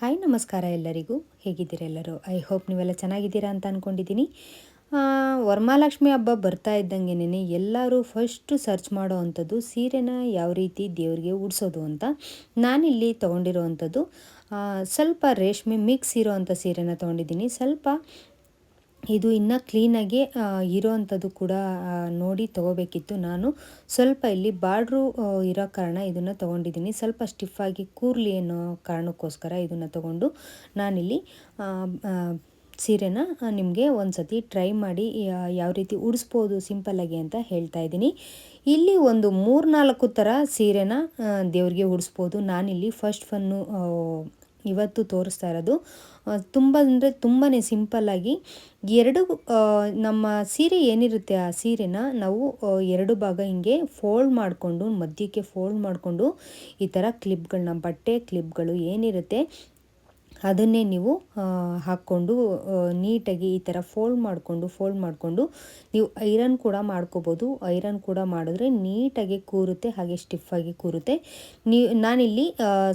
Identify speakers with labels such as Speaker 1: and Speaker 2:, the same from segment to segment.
Speaker 1: Hi, ನಮಸ್ಕಾರ ಎಲ್ಲರಿಗೂ. ಹೇಗಿದ್ದೀರೆಲ್ಲರೂ I hope ನೀವೆಲ್ಲ ಚೆನ್ನಾಗಿದ್ದೀರಾ ಅಂತ ಅಂದ್ಕೊಂಡಿದ್ದೀನಿ ವರಮಹಾಲಕ್ಷ್ಮಿ ಹಬ್ಬ ಬರ್ತಾ ಇದ್ದಂಗೆನೇ ಎಲ್ಲರೂ ಫಸ್ಟು ಸರ್ಚ್ ಮಾಡೋ ಅಂಥದ್ದು ಸೀರೆನ ಯಾವ ರೀತಿ ದೇವರಿಗೆ ಉಡಿಸೋದು ಅಂತ ನಾನಿಲ್ಲಿ ತೊಗೊಂಡಿರೋವಂಥದ್ದು ಸ್ವಲ್ಪ ರೇಷ್ಮೆ ಮಿಕ್ಸ್ ಇರೋವಂಥ ಸೀರೆನ ತೊಗೊಂಡಿದ್ದೀನಿ. ಸ್ವಲ್ಪ ಇದು ಇನ್ನೂ ಕ್ಲೀನಾಗಿ ಇರೋವಂಥದ್ದು ಕೂಡ ನೋಡಿ ತೊಗೋಬೇಕಿತ್ತು ನಾನು. ಸ್ವಲ್ಪ ಇಲ್ಲಿ ಬಾರ್ಡ್ರು ಇರೋ ಕಾರಣ ಇದನ್ನು ತೊಗೊಂಡಿದ್ದೀನಿ. ಸ್ವಲ್ಪ ಸ್ಟಿಫಾಗಿ ಕೂರ್ಲಿ ಅನ್ನೋ ಕಾರಣಕ್ಕೋಸ್ಕರ ಇದನ್ನು ತೊಗೊಂಡು ನಾನಿಲ್ಲಿ ಸೀರೆನ ನಿಮಗೆ ಒಂದು ಸತಿ ಟ್ರೈ ಮಾಡಿ ಯಾವ ರೀತಿ ಉಡಿಸ್ಬೋದು ಸಿಂಪಲ್ಲಾಗಿ ಅಂತ ಹೇಳ್ತಾ ಇದ್ದೀನಿ. ಇಲ್ಲಿ ಒಂದು ಮೂರ್ನಾಲ್ಕು ಥರ ಸೀರೆನ ದೇವ್ರಿಗೆ ಉಡಿಸ್ಬೋದು. ನಾನಿಲ್ಲಿ ಫಸ್ಟ್ ಫನ್ನು ಇವತ್ತು ತೋರಿಸ್ತಾ ಇರೋದು. ತುಂಬ ಅಂದರೆ ತುಂಬಾ ಸಿಂಪಲ್ಲಾಗಿ ಎರಡು ನಮ್ಮ ಸೀರೆ ಏನಿರುತ್ತೆ ಆ ಸೀರೆನ ನಾವು ಎರಡು ಭಾಗ ಹಿಂಗೆ ಫೋಲ್ಡ್ ಮಾಡಿಕೊಂಡು ಮಧ್ಯಕ್ಕೆ ಫೋಲ್ಡ್ ಮಾಡಿಕೊಂಡು ಈ ಥರ ಕ್ಲಿಪ್ಗಳನ್ನ, ಬಟ್ಟೆ ಕ್ಲಿಪ್ಗಳು ಏನಿರುತ್ತೆ ಅದನ್ನೇ ನೀವು ಹಾಕ್ಕೊಂಡು ನೀಟಾಗಿ ಈ ಥರ ಫೋಲ್ಡ್ ಮಾಡಿಕೊಂಡು ಫೋಲ್ಡ್ ಮಾಡಿಕೊಂಡು ನೀವು ಐರನ್ ಕೂಡ ಮಾಡ್ಕೋಬೋದು. ಐರನ್ ಕೂಡ ಮಾಡಿದ್ರೆ ನೀಟಾಗಿ ಕೂರುತ್ತೆ, ಹಾಗೆ ಸ್ಟಿಫಾಗಿ ಕೂರುತ್ತೆ. ನೀವು, ನಾನಿಲ್ಲಿ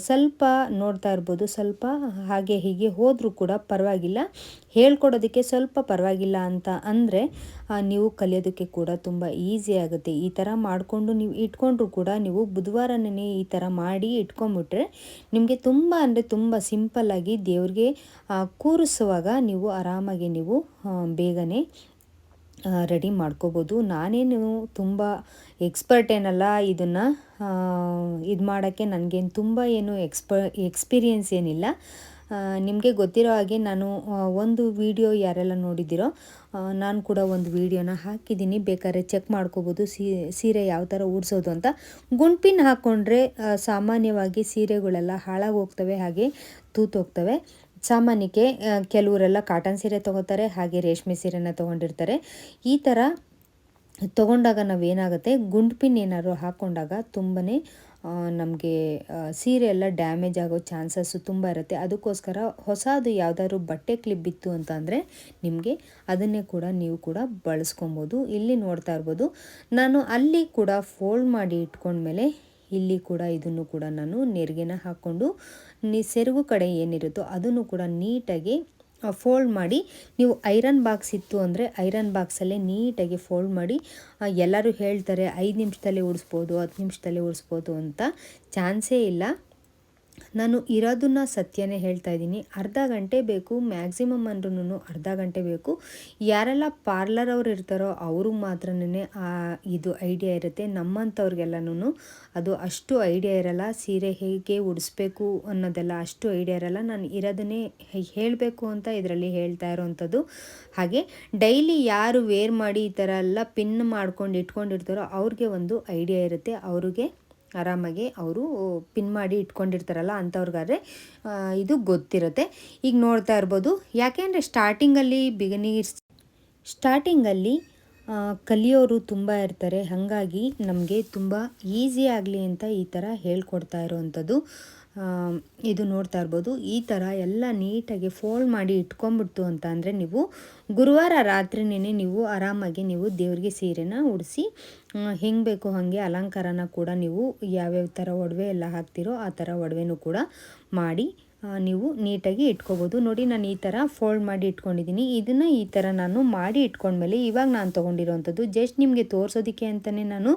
Speaker 1: ಸ್ವಲ್ಪ ನೋಡ್ತಾ ಇರ್ಬೋದು, ಸ್ವಲ್ಪ ಹಾಗೆ ಹೀಗೆ ಹೋದರೂ ಕೂಡ ಪರವಾಗಿಲ್ಲ. ಹೇಳ್ಕೊಡೋದಕ್ಕೆ ಸ್ವಲ್ಪ ಪರವಾಗಿಲ್ಲ ಅಂತ ಅಂದರೆ ನೀವು ಕಲಿಯೋದಕ್ಕೆ ಕೂಡ ತುಂಬ ಈಸಿ ಆಗುತ್ತೆ. ಈ ಥರ ಮಾಡಿಕೊಂಡು ನೀವು ಇಟ್ಕೊಂಡ್ರು ಕೂಡ ನೀವು ಬುಧವಾರನೇ ಈ ಥರ ಮಾಡಿ ಇಟ್ಕೊಂಬಿಟ್ರೆ ನಿಮಗೆ ತುಂಬ ಅಂದರೆ ತುಂಬ ಸಿಂಪಲ್ಲಾಗಿ ದೇವ್ರಿಗೆ ಆ, ಕೂರಿಸುವಾಗ ನೀವು ಆರಾಮಾಗಿ ನೀವು ಬೇಗನೆ ರೆಡಿ ಮಾಡ್ಕೋಬೋದು. ನಾನೇನು ತುಂಬ ಎಕ್ಸ್ಪರ್ಟ್ ಏನಲ್ಲ ಇದನ್ನು ಇದು ಮಾಡೋಕ್ಕೆ ನನಗೇನು ತುಂಬ ಏನು ಎಕ್ಸ್ಪ ಎಕ್ಸ್ಪೀರಿಯೆನ್ಸ್ ಏನಿಲ್ಲ. ನಿಮಗೆ ಗೊತ್ತಿರೋ ಹಾಗೆ ನಾನು ಒಂದು ವಿಡಿಯೋ ಯಾರೆಲ್ಲ ನೋಡಿದ್ದೀರೋ ನಾನು ಕೂಡ ಒಂದು ವಿಡಿಯೋನ ಹಾಕಿದ್ದೀನಿ. ಬೇಕಾದ್ರೆ ಚೆಕ್ ಮಾಡ್ಕೋಬೋದು ಸೀರೆ ಯಾವ ಥರ ಉಡ್ಸೋದು ಅಂತ. ಗುಂಪಿನ ಹಾಕ್ಕೊಂಡ್ರೆ ಸಾಮಾನ್ಯವಾಗಿ ಸೀರೆಗಳೆಲ್ಲ ಹಾಳಾಗೋಗ್ತವೆ, ಹಾಗೆ ತೂತೋಗ್ತವೆ. ಸಾಮಾನ್ಯಕ್ಕೆ ಕೆಲವರೆಲ್ಲ ಕಾಟನ್ ಸೀರೆ ತೊಗೋತಾರೆ, ಹಾಗೆ ರೇಷ್ಮೆ ಸೀರೆನ ತೊಗೊಂಡಿರ್ತಾರೆ. ಈ ಥರ ತೊಗೊಂಡಾಗ ನಾವೇನಾಗುತ್ತೆ, ಗುಂಡು ಪಿನ್ ಏನಾದ್ರು ಹಾಕ್ಕೊಂಡಾಗ ತುಂಬಾ ನಮಗೆ ಸೀರೆ ಎಲ್ಲ ಡ್ಯಾಮೇಜ್ ಆಗೋ ಚಾನ್ಸಸ್ಸು ತುಂಬ ಇರುತ್ತೆ. ಅದಕ್ಕೋಸ್ಕರ ಹೊಸದು ಯಾವುದಾದ್ರು ಬಟ್ಟೆ ಕ್ಲಿಪ್ ಇತ್ತು ಅಂತ ಅಂದರೆ ನಿಮಗೆ ಅದನ್ನೇ ಕೂಡ ನೀವು ಕೂಡ ಬಳಸ್ಕೊಬೋದು. ಇಲ್ಲಿ ನೋಡ್ತಾ ಇರ್ಬೋದು. ನಾನು ಅಲ್ಲಿ ಕೂಡ ಫೋಲ್ಡ್ ಮಾಡಿ ಇಟ್ಕೊಂಡ್ಮೇಲೆ ಇಲ್ಲಿ ಕೂಡ ಇದನ್ನು ಕೂಡ ನಾನು ನೆರಿಗೆನ ಹಾಕ್ಕೊಂಡು, ನಿ, ಸೆರಗು ಕಡೆ ಏನಿರುತ್ತೋ ಅದನ್ನು ಕೂಡ ನೀಟಾಗಿ ಫೋಲ್ಡ್ ಮಾಡಿ, ನೀವು ಐರನ್ ಬಾಕ್ಸ್ ಇತ್ತು ಅಂದರೆ ಐರನ್ ಬಾಕ್ಸಲ್ಲೇ ನೀಟಾಗಿ ಫೋಲ್ಡ್ ಮಾಡಿ ಎಲ್ಲರೂ ಹೇಳ್ತಾರೆ, ಐದು ನಿಮಿಷದಲ್ಲೇ ಉಡಿಸ್ಬೋದು, ಹತ್ತು ನಿಮಿಷದಲ್ಲಿ ಉಡಿಸ್ಬೋದು ಅಂತ. ಚಾನ್ಸೇ ಇಲ್ಲ. ನಾನು ಇರೋದನ್ನ ಸತ್ಯನೇ ಹೇಳ್ತಾ ಇದ್ದೀನಿ. ಅರ್ಧ ಗಂಟೆ ಬೇಕು, ಮ್ಯಾಕ್ಸಿಮಮ್ ಅಂದ್ರೂ ಅರ್ಧ ಗಂಟೆ ಬೇಕು. ಯಾರೆಲ್ಲ ಪಾರ್ಲರ್ ಅವ್ರು ಇರ್ತಾರೋ ಅವ್ರಿಗೆ ಮಾತ್ರನೇ ಇದು ಐಡಿಯಾ ಇರುತ್ತೆ. ನಮ್ಮಂಥವ್ರಿಗೆಲ್ಲನೂ ಅದು ಅಷ್ಟು ಐಡಿಯಾ ಇರಲ್ಲ. ಸೀರೆ ಹೇಗೆ ಉಡಿಸ್ಬೇಕು ಅನ್ನೋದೆಲ್ಲ ಅಷ್ಟು ಐಡಿಯಾ ಇರಲ್ಲ. ನಾನು ಇರೋದನ್ನೇ ಹೇಳಬೇಕು ಅಂತ ಇದರಲ್ಲಿ ಹೇಳ್ತಾ ಇರೋವಂಥದ್ದು ಹಾಗೆ ಡೈಲಿ ಯಾರು ವೇರ್ ಮಾಡಿ ಈ ಥರ ಎಲ್ಲ ಪಿನ್ ಮಾಡ್ಕೊಂಡು ಇಟ್ಕೊಂಡಿರ್ತಾರೋ ಅವ್ರಿಗೆ ಒಂದು ಐಡಿಯಾ ಇರುತ್ತೆ. ಅವ್ರಿಗೆ ಆರಾಮಾಗಿ ಅವರು ಪಿನ್ ಮಾಡಿ ಇಟ್ಕೊಂಡಿರ್ತಾರಲ್ಲ ಅಂಥವ್ರಿಗಾದ್ರೆ ಇದು ಗೊತ್ತಿರುತ್ತೆ. ಈಗ ನೋಡ್ತಾ ಇರ್ಬೋದು ಯಾಕೆಂದರೆ ಸ್ಟಾರ್ಟಿಂಗಲ್ಲಿ ಬಿಗಿನಿಂಗ್ ಸ್ಟಾರ್ಟಿಂಗಲ್ಲಿ ಕಲಿಯೋರು ತುಂಬ ಇರ್ತಾರೆ. ಹಾಗಾಗಿ ನಮಗೆ ತುಂಬ ಈಸಿ ಆಗಲಿ ಅಂತ ಈ ಥರ ಹೇಳ್ಕೊಡ್ತಾ ಇರೋವಂಥದ್ದು ಇದು ನೋಡ್ತಾ ಇರ್ಬೋದು. ಈ ಥರ ಎಲ್ಲ ನೀಟಾಗಿ ಫೋಲ್ಡ್ ಮಾಡಿ ಇಟ್ಕೊಂಬಿಡ್ತು ಅಂತ ಅಂದರೆ ನೀವು ಗುರುವಾರ ರಾತ್ರಿನೇ ನೀವು ಆರಾಮಾಗಿ ನೀವು ದೇವ್ರಿಗೆ ಸೀರೆನ ಉಡಿಸಿ ಹೆಂಗೆ ಬೇಕು ಹಾಗೆ ಅಲಂಕಾರನ ಕೂಡ ನೀವು ಯಾವ್ಯಾವ ಥರ ಒಡವೆ ಎಲ್ಲ ಹಾಕ್ತಿರೋ ಆ ಥರ ಒಡವೆನೂ ಕೂಡ ಮಾಡಿ ನೀವು ನೀಟಾಗಿ ಇಟ್ಕೋಬೋದು. ನೋಡಿ, ನಾನು ಈ ಥರ ಫೋಲ್ಡ್ ಮಾಡಿ ಇಟ್ಕೊಂಡಿದ್ದೀನಿ. ಇದನ್ನು ಈ ಥರ ನಾನು ಮಾಡಿ ಇಟ್ಕೊಂಡ್ಮೇಲೆ ಇವಾಗ ನಾನು ತೊಗೊಂಡಿರೋವಂಥದ್ದು ಜಸ್ಟ್ ನಿಮಗೆ ತೋರಿಸೋದಕ್ಕೆ ಅಂತಲೇ ನಾನು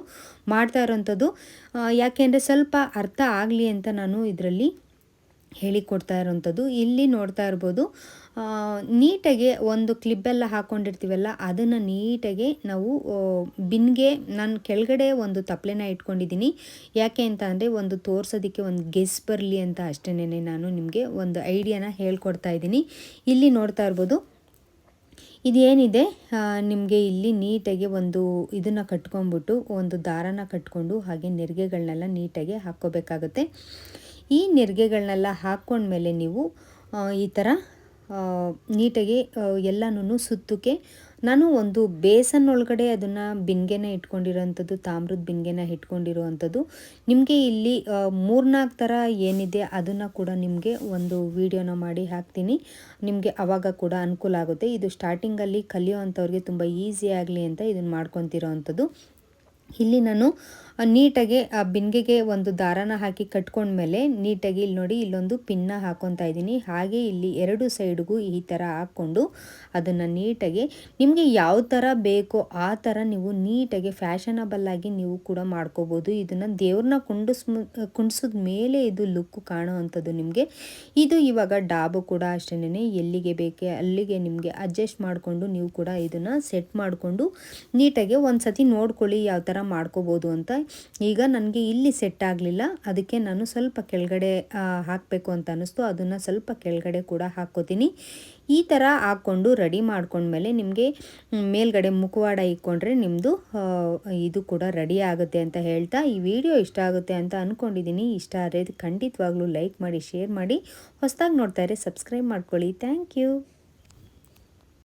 Speaker 1: ಮಾಡ್ತಾ ಇರೋವಂಥದ್ದು ಯಾಕೆಂದರೆ ಸ್ವಲ್ಪ ಅರ್ಥ ಆಗಲಿ ಅಂತ ನಾನು ಇದರಲ್ಲಿ ಹೇಳಿಕೊಡ್ತಾ ಇರೋವಂಥದ್ದು. ಇಲ್ಲಿ ನೋಡ್ತಾ ಇರ್ಬೋದು ನೀಟಾಗೆ ಒಂದು ಕ್ಲಿಪ್ಪೆಲ್ಲ ಹಾಕ್ಕೊಂಡಿರ್ತೀವಲ್ಲ ಅದನ್ನು ನೀಟಾಗಿ ನಾವು ಬಿನ್ಗೆ ನಾನು ಕೆಳಗಡೆ ಒಂದು ತಪ್ಪಲೆನ ಇಟ್ಕೊಂಡಿದ್ದೀನಿ. ಯಾಕೆ ಅಂತ ಅಂದರೆ ಒಂದು ತೋರ್ಸೋದಕ್ಕೆ ಒಂದು ಗೆಸ್ ಬರಲಿ ಅಂತ ಅಷ್ಟೇ ನಾನು ನಿಮಗೆ ಒಂದು ಐಡಿಯಾನ ಹೇಳ್ಕೊಡ್ತಾ ಇದ್ದೀನಿ. ಇಲ್ಲಿ ನೋಡ್ತಾ ಇರ್ಬೋದು, ಇದೇನಿದೆ ನಿಮಗೆ ಇಲ್ಲಿ ನೀಟಾಗಿ ಒಂದು ಇದನ್ನು ಕಟ್ಕೊಂಡ್ಬಿಟ್ಟು, ಒಂದು ದಾರನ ಕಟ್ಕೊಂಡು ಹಾಗೆ ನೆರಿಗೆಗಳನ್ನೆಲ್ಲ ನೀಟಾಗಿ ಹಾಕ್ಕೋಬೇಕಾಗುತ್ತೆ. ಈ ನೆರಿಗೆಗಳನ್ನೆಲ್ಲ ಹಾಕ್ಕೊಂಡ್ಮೇಲೆ ನೀವು ಈ ಥರ ನೀಟಾಗಿ ಎಲ್ಲನೂ ಸುತ್ತಕ್ಕೆ, ನಾನು ಒಂದು ಬೇಸನ್ ಒಳಗಡೆ ಅದನ್ನು ಬಿನ್ಗೆನ ಇಟ್ಕೊಂಡಿರೋವಂಥದ್ದು ತಾಮ್ರದ ಬಿನ್ಗೆನ ಇಟ್ಕೊಂಡಿರುವಂಥದ್ದು ನಿಮಗೆ ಇಲ್ಲಿ ಮೂರ್ನಾಲ್ಕು ಥರ ಏನಿದೆ ಅದನ್ನು ಕೂಡ ನಿಮಗೆ ಒಂದು ವಿಡಿಯೋನ ಮಾಡಿ ಹಾಕ್ತೀನಿ. ನಿಮಗೆ ಆವಾಗ ಕೂಡ ಅನುಕೂಲ ಆಗುತ್ತೆ. ಇದು ಸ್ಟಾರ್ಟಿಂಗಲ್ಲಿ ಕಲಿಯೋ ಅಂಥವ್ರಿಗೆ ತುಂಬ ಈಸಿ ಆಗಲಿ ಅಂತ ಇದನ್ನು ಮಾಡ್ಕೊತಿರೋ ಅಂಥದ್ದು ಇಲ್ಲಿ ನಾನು ನೀಟಾಗಿ ಆ ಬಿಂದಿಗೆಗೆ ಒಂದು ದಾರನ ಹಾಕಿ ಕಟ್ಕೊಂಡ್ಮೇಲೆ ನೀಟಾಗಿ ಇಲ್ಲಿ ನೋಡಿ ಇಲ್ಲೊಂದು ಪಿನ್ನ ಹಾಕೊತಾ ಇದ್ದೀನಿ. ಹಾಗೆ ಇಲ್ಲಿ ಎರಡು ಸೈಡ್ಗೂ ಈ ಥರ ಹಾಕ್ಕೊಂಡು ಅದನ್ನು ನೀಟಾಗಿ ನಿಮಗೆ ಯಾವ ಥರ ಬೇಕೋ ಆ ಥರ ನೀವು ನೀಟಾಗಿ ಫ್ಯಾಷನಬಲ್ ಆಗಿ ನೀವು ಕೂಡ ಮಾಡ್ಕೋಬೋದು. ಇದನ್ನು ದೇವ್ರನ್ನ ಕುಂಡಿಸ್ ಕುಂಡಿಸಿದ ಮೇಲೆ ಇದು ಲುಕ್ ಕಾಣೋ ಅಂಥದ್ದು ನಿಮಗೆ. ಇದು ಇವಾಗ ಡಾಬು ಕೂಡ ಅಷ್ಟೇನೆ ಎಲ್ಲಿಗೆ ಬೇಕೆ ಅಲ್ಲಿಗೆ ನಿಮಗೆ ಅಡ್ಜಸ್ಟ್ ಮಾಡಿಕೊಂಡು ನೀವು ಕೂಡ ಇದನ್ನು ಸೆಟ್ ಮಾಡಿಕೊಂಡು ನೀಟಾಗಿ ಒಂದು ಸತಿ ನೋಡ್ಕೊಳ್ಳಿ ಯಾವ ಥರ ಮಾಡ್ಕೋಬೋದು ಅಂತ ಈಗ ನನಗೆ ಇಲ್ಲಿ ಸೆಟ್ ಆಗಲಿಲ್ಲ. ಅದಕ್ಕೆ ನಾನು ಸ್ವಲ್ಪ ಕೆಳಗಡೆ ಹಾಕಬೇಕು ಅಂತ ಅನ್ನಿಸ್ತು. ಅದನ್ನು ಸ್ವಲ್ಪ ಕೆಳಗಡೆ ಕೂಡ ಹಾಕ್ಕೋತೀನಿ. ಈ ಥರ ಹಾಕ್ಕೊಂಡು ರೆಡಿ ಮಾಡ್ಕೊಂಡ್ಮೇಲೆ ನಿಮಗೆ ಮೇಲ್ಗಡೆ ಮುಖವಾಡ ಇಕ್ಕೊಂಡ್ರೆ ನಿಮ್ಮದು ಇದು ಕೂಡ ರೆಡಿ ಆಗುತ್ತೆ ಅಂತ ಹೇಳ್ತಾ, ಈ ವಿಡಿಯೋ ಇಷ್ಟ ಆಗುತ್ತೆ ಅಂತ ಅಂದ್ಕೊಂಡಿದ್ದೀನಿ ಇಷ್ಟ ಆದರೆ ಖಂಡಿತವಾಗ್ಲೂ ಲೈಕ್ ಮಾಡಿ ಶೇರ್ ಮಾಡಿ. ಹೊಸದಾಗಿ ನೋಡ್ತಾ ಇದ್ರೆ ಸಬ್ಸ್ಕ್ರೈಬ್ ಮಾಡ್ಕೊಳ್ಳಿ. Thank you